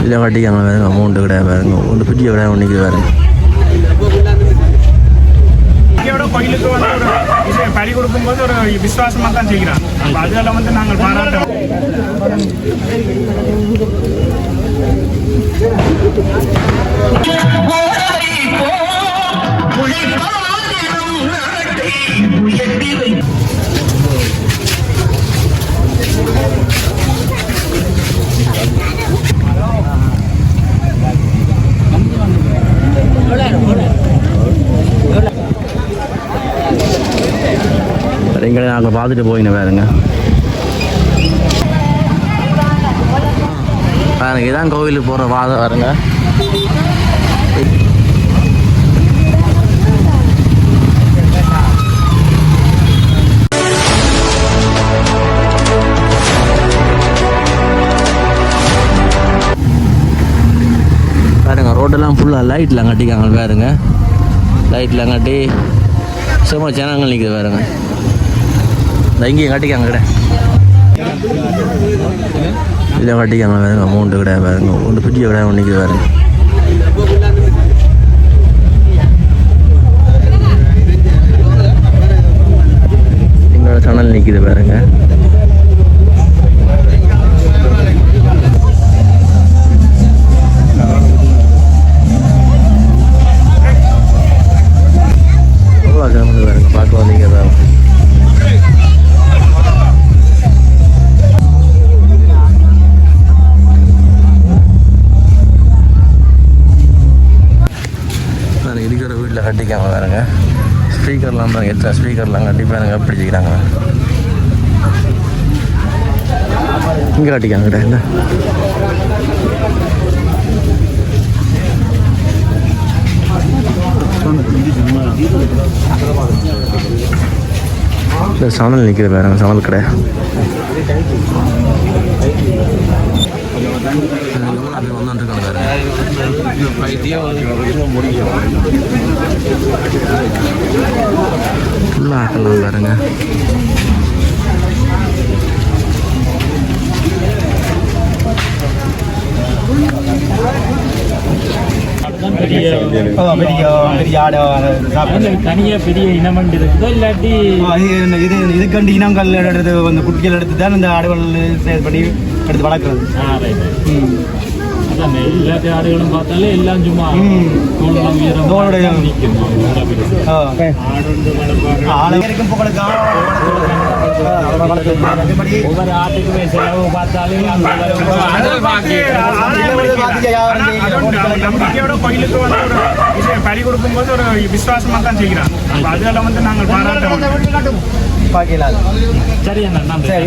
இல்லை வட்டிக்காங்க பாருங்க அமௌண்ட்டு கிடையாது பாருங்க ஒன்று பிடிக்க கிடையாது ஒன்றைக்கு பாருங்க கோயிலுக்கு வந்து ஒரு இது பலி கொடுக்கும்போது ஒரு விசுவாசமாக தான் செய்கிறாங்க அப்ப அதெல்லாம் வந்து நாங்கள் பாராட்டுறோம் எங்களை நாங்கள் பார்த்துட்டு போயின்னு பாருங்க. பாருங்க இதான் கோவிலுக்கு போகிற வாதம் பாருங்க. ரோடெல்லாம் ஃபுல்லாக லைட்லாம் கட்டிக்காங்க பாருங்க. லைட்லாம் கட்டி சும்மா ஜனங்கள் நிற்குது பாருங்க. இந்த இங்கேயும் கட்டிக்காங்க கடை. இல்லை கட்டிக்காங்க பாருங்க அமௌண்ட்டு கிடையாது பாருங்க. ஒன்று பிடிக்க கடை ஒன்று நிற்குது பாருங்க. எங்களோட சணல் நிற்குது பாருங்க. அடிக்கிறாங்க இங்கே அடிக்காங்க என்ன இல்லை சணல் நிற்கிது பாருங்க சணல் கடை. ஆக்கலாம் பாருங்க தனியா பெரிய இனமண்டு இருக்குதோ இல்லாட்டி இது இது இதுக்கண்டு இனங்கள் எடுத்து அந்த குட்டிகள் எடுத்து தான் இந்த ஆடுகள் பண்ணி எடுத்து வளர்க்குறது அதான் எல்லா ஆடுகளும் பார்த்தாலே எல்லாம் சும்மா ம். தோளம் வீரம் தோளுடைய- நிற்கும் அவ்வளோ பெருசு. ஆ. ஆடுண்டு வளர்ப்பாங்க. ஆளு வரைக்கும் புகழுக்கு ஒவ்வொரு ஆட்டுக்குமே செலவு பார்த்தாலே அதில் நம்பிக்கையோட கோயிலுக்கு வந்து ஒரு பலி கொடுக்கும்போது ஒரு விசுவாசமாக தான் செய்கிறாங்க அப்ப அதெல்லாம் வந்து நாங்கள் பாக்கலாம் சரி அண்ணா சரி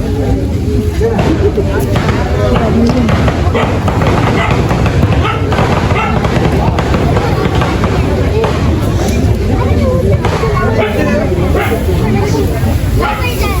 What is that?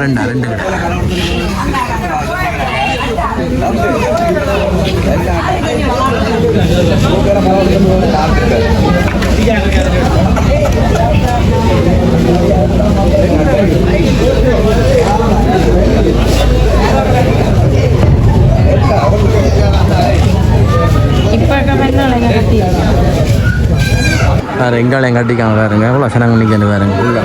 ரெண்டா ரெண்டு. கடை இப்போ கமெண்ட் வேறு எங்காலையும் கட்டிக்காங்க பாருங்க எவ்வளோ சனங்க நிற்கணும் பாருங்க உள்ள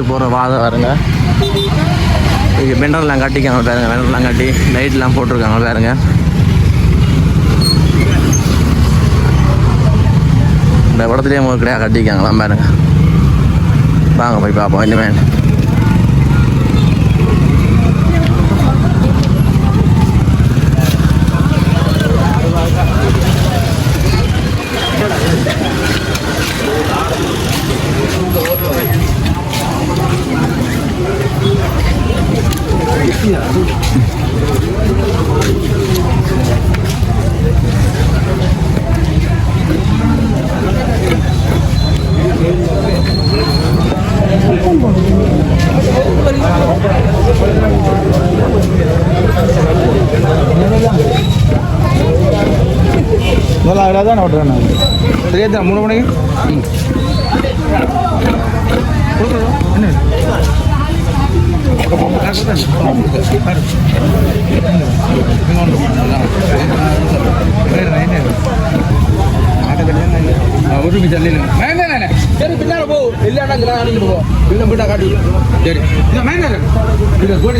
கோயிலுக்கு போகிற வாதம் பாருங்க இங்கே பெண்டர்லாம் கட்டிக்காங்க பாருங்க பெண்டர்லாம் கட்டி லைட்லாம் போட்டிருக்காங்க பாருங்க. இந்த படத்துலேயே ஒரு கிடையாது கட்டிக்காங்களாம் பாருங்க. வாங்க போய் பார்ப்போம் இனிமேல். நல்லா தான் ஓட்டுறேன் நான். தெரியாதா மூணு மணிக்கு. ஒரு நிமிஷம் இல்லை சரி பின்னால போ இல்லைன்னா கிராமம் போ இல்லை போட்டா காட்டி சரி இல்லை மேலே இல்லை கோடி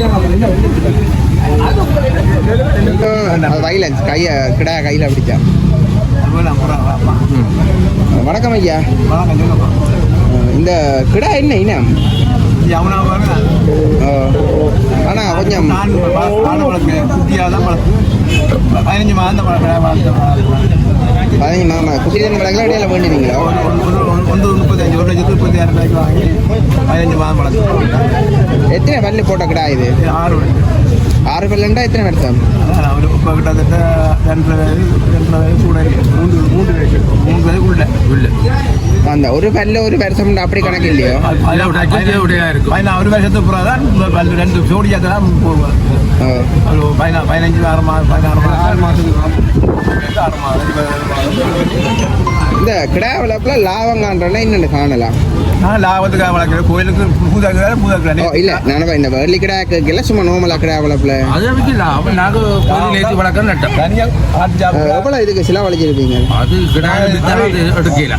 வைலன்ஸ் கையை கிடா கையில் பிடிச்சா. வணக்கம் ஐயா. இந்த கிடா என்ன இனம்? ஆனால் கொஞ்சம் பதினஞ்சு மாதம் பதினஞ்சு மாமா குட்டி தண்ணி வளர்க்கலாம் இடையில வேண்டினீங்களா? ஒன்று முப்பத்தஞ்சு ஒரு லட்சத்து முப்பத்தி ஆறு ரூபாய்க்கு வாங்கி பதினஞ்சு மாதம் வளர்த்து எத்தனை பல்லு போட்ட கிடா இது? ஆறு மணி எத்தனை வருஷம் அதான் ஒரு இப்போ கிட்டத்தட்ட ரெண்டரை வயது ரெண்டரை வயது கூட இருக்கு மூன்று மூன்று வயசு மூன்று வயது உள்ள உள்ள அந்த ஒரு பல்லு ஒரு வருஷம் அப்படி கணக்கு இல்லையோ பதினா ஒரு வருஷத்துக்கு பிறகு ரெண்டு ஜோடியாக தான் போடுவார் பதினஞ்சு ஆறு மாதம் பதினாறு மாதம் ஆறு மாதத்துக்கு ஆறு மாதம் இந்த கிடா வளர்ப்புல லாபங்கான்றனா என்னென்னு காணலாம் நான் லாபத்துக்காக வளர்க்குறேன் கோயிலுக்கு பூதாக்குறாரு ஓ பூதாக்குறேன் இல்ல நான் இந்த வேர்லி கிடா கேட்கல சும்மா நோமலா கிடா வளர்ப்புல அது விற்கல அப்போ நாங்கள் கோயில் ஏற்றி வளர்க்க நட்டோம் தனியாக எவ்வளவு இதுக்கு செலவழிச்சிருப்பீங்க அது கிடாய் வித்தாலும் எடுக்கல.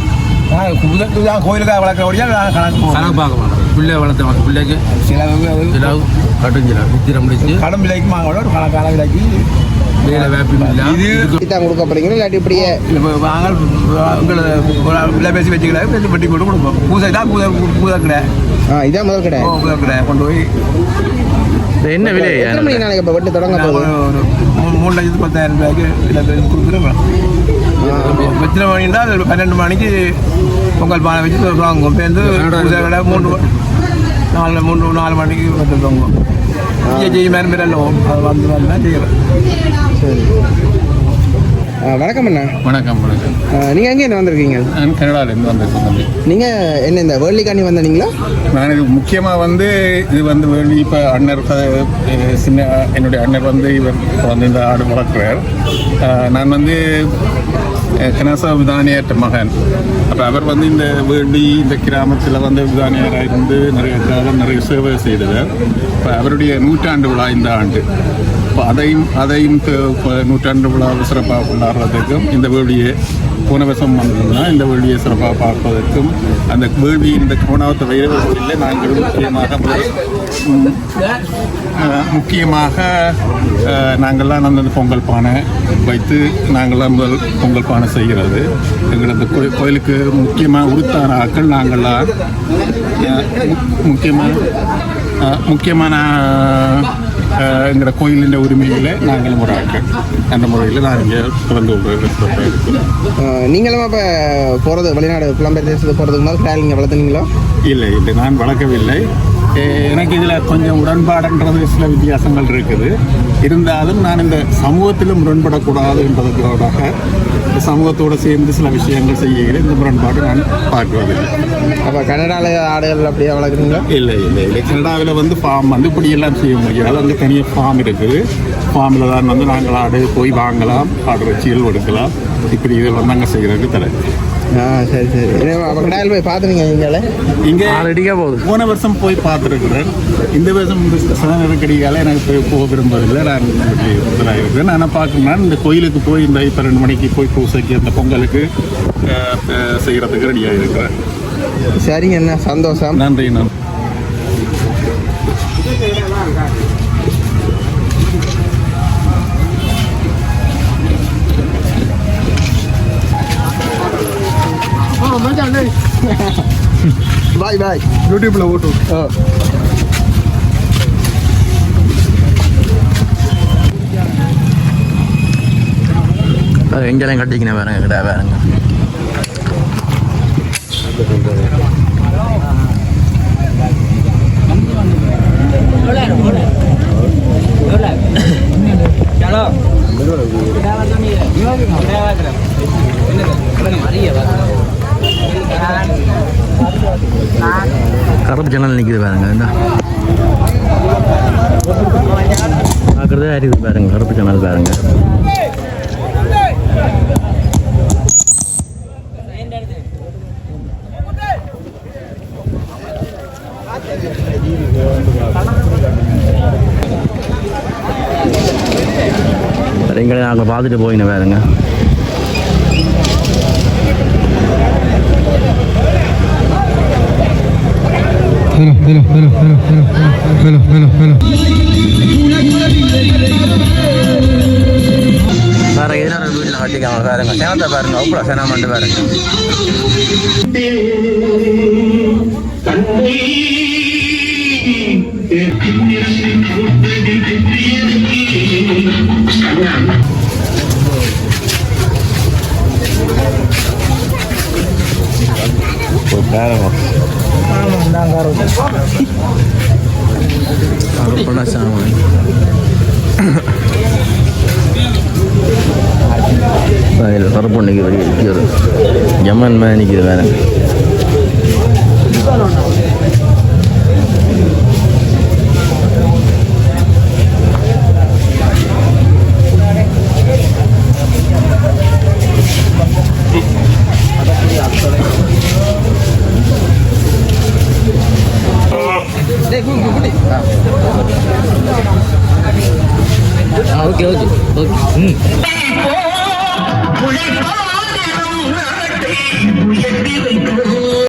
தான் கோயிலுக்காக வளர்க்கறபடியா நான் கணக்கு. கணக்கு பார்க்க மாட்டோம். பிள்ளை வளர்த்த பிள்ளைக்கு சிலவுக்கு அது எல்லாம் கட்டுஞ்சிடும் வித்திரம் முடிச்சு. கடன் விலைக்கு ஒரு கணக்கான விலைக்கு. வேலை வேப்பம் இல்லை. இது தான் கொடுக்க இல்லாட்டி இப்படியே இப்போ வாங்கல் உங்களை விலை பேசி வச்சுக்கலாம் பேசி வட்டி கொண்டு கொடுப்போம். பூசை தான் பூதை பூதை கடை. ஆ இதான் முதல் கடை. பூதை கடை. கொண்டு போய் என்ன விலை? எத்தனை மணி நாளைக்கு இப்போ வெட்டு தொடங்க போகுது? ஒரு மூணு மூணு லட்சத்து பத்தாயிரம் ரூபாய்க்கு விலை பேசி கொடுக்குறேன் எத்தனை மணின்னா அது பன்னெண்டு மணிக்கு பொங்கல் பானை வச்சு வாங்குவோம். கடை மூன்று நாலு மூன்று நாலு மணிக்கு வந்து மாதிரி எல்லாம் அது வந்து தான் செய்கிறேன் சரி ஆ, வணக்கம் அண்ணா வணக்கம் வணக்கம் ஆ, நீங்க எங்கே இருந்து வந்திருக்கீங்க நான் கனடாலேருந்து வந்திருக்கேன் தம்பி நீங்க என்ன இந்த வேர்லிக்காண்டி வந்தீங்களா நான் இது முக்கியமாக வந்து இது வந்து வேண்டி இப்போ அண்ணர் சின்ன என்னுடைய அண்ணர் வந்து இவர் வந்து இந்த ஆடு வளர்க்குறார் நான் வந்து அஹ் விதானியாற்ற மகன் அப்போ அவர் வந்து இந்த வேண்டி இந்த கிராமத்தில் வந்து விதானியராக இருந்து நிறைய காலம் நிறைய சேவை செய்தவர் இப்போ அவருடைய நூற்றாண்டு விழா இந்த ஆண்டு இப்போ அதையும் அதையும் நூற்றாண்டு விழா சிறப்பாக கொண்டாடுறதுக்கும் இந்த வேடியை போன வருஷம் வந்ததுன்னா இந்த வேள்வியை சிறப்பாக பார்ப்பதற்கும் அந்த வேள்வி இந்த கோணாவத்த வைரவர்களில் நாங்கள் முக்கியமாக முக்கியமாக நாங்கள்லாம் அந்த பொங்கல் பானை வைத்து நாங்கள்லாம் முதல் பொங்கல் பானை செய்கிறது. எங்களது கோயில் கோயிலுக்கு முக்கியமாக உருத்தான ஆக்கள் நாங்கள்லாம் முக்கியமாக முக்கியமான எங்களோட கோயிலின் உரிமையில் நாங்கள் ஒரு ஆக்கள் அந்த முறையில் நான் இங்கே பிறந்து நீங்களும் அப்போ போகிறது வெளிநாடு புலம்பெயர் தேசத்துக்கு போகிறதுக்கு முதல் நீங்கள் வளர்த்துனீங்களோ? இல்லை இல்லை நான் வளர்க்கவில்லை. எனக்கு இதில் கொஞ்சம் உடன்பாடுன்றது சில வித்தியாசங்கள் இருக்குது. இருந்தாலும் நான் இந்த சமூகத்தில் முரண்படக்கூடாது என்பதற்காக சமூகத்தோடு சேர்ந்து சில விஷயங்கள் செய்கிறேன் இந்த முரண்பாடு நான் பார்க்குவதில்லை அப்போ கனடாவில் ஆடுகள் அப்படியே வளர்க்குறீங்களா இல்லை இல்லை இல்லை. கனடாவில் வந்து ஃபார்ம் வந்து இப்படியெல்லாம் செய்ய முடியாது. அங்கே தனியாக ஃபார்ம் இருக்குது. ஃபார்மில் தான் வந்து நாங்கள் ஆடு போய் வாங்கலாம் ஆடு வச்சிகள் எடுக்கலாம் இப்படி இதெல்லாம் நாங்கள் செய்கிறதுக்கு தர ஆ சரி சரி. அப்போ கடாயில் போய் நீங்களே இங்கே ஆல்ரெடியாக போகுது. போன வருஷம் போய் பார்த்துருக்குறேன். இந்த வருஷம் இந்த சன நெருக்கடியால் எனக்கு போய் போக விரும்பவில்லை. நான் முதலாக இருக்கிறேன் நான் பார்க்கணும்னா இந்த கோயிலுக்கு போய் இந்த இப்போ ரெண்டு மணிக்கு போய் பூசைக்கு அந்த பொங்கலுக்கு செய்கிறதுக்கு ரெடியாக இருக்கிறேன் சரிங்க என்ன சந்தோஷம். நன்றி நன்றி. பாய் பாய் யூடியூப்பில் ஓட்டு ஓ எங்கெல்லாம் கட்டிக்கினேன் பாருங்க கிட்ட பாருங்க. கருப்பு ஜன்னல் நிற்கிது பாருங்க என்ன பார்க்குறதே அறிவு பாருங்க கருப்பு ஜன்னல் பாருங்க. எங்களை நாங்கள் பார்த்துட்டு போயின்னு பாருங்க. வேற எதிரான வீட்டில் கட்டிக்காம பாருங்க சேனத்தை பாருங்க அவ்வளோ சேனம் சேனாமண்டு பாருங்க Yeah. பாருங்க கருப்பண்ண சாமி அதில் கருப்பு நிற்கிது நிற்கிறது. மேலே நிற்கிது வேற.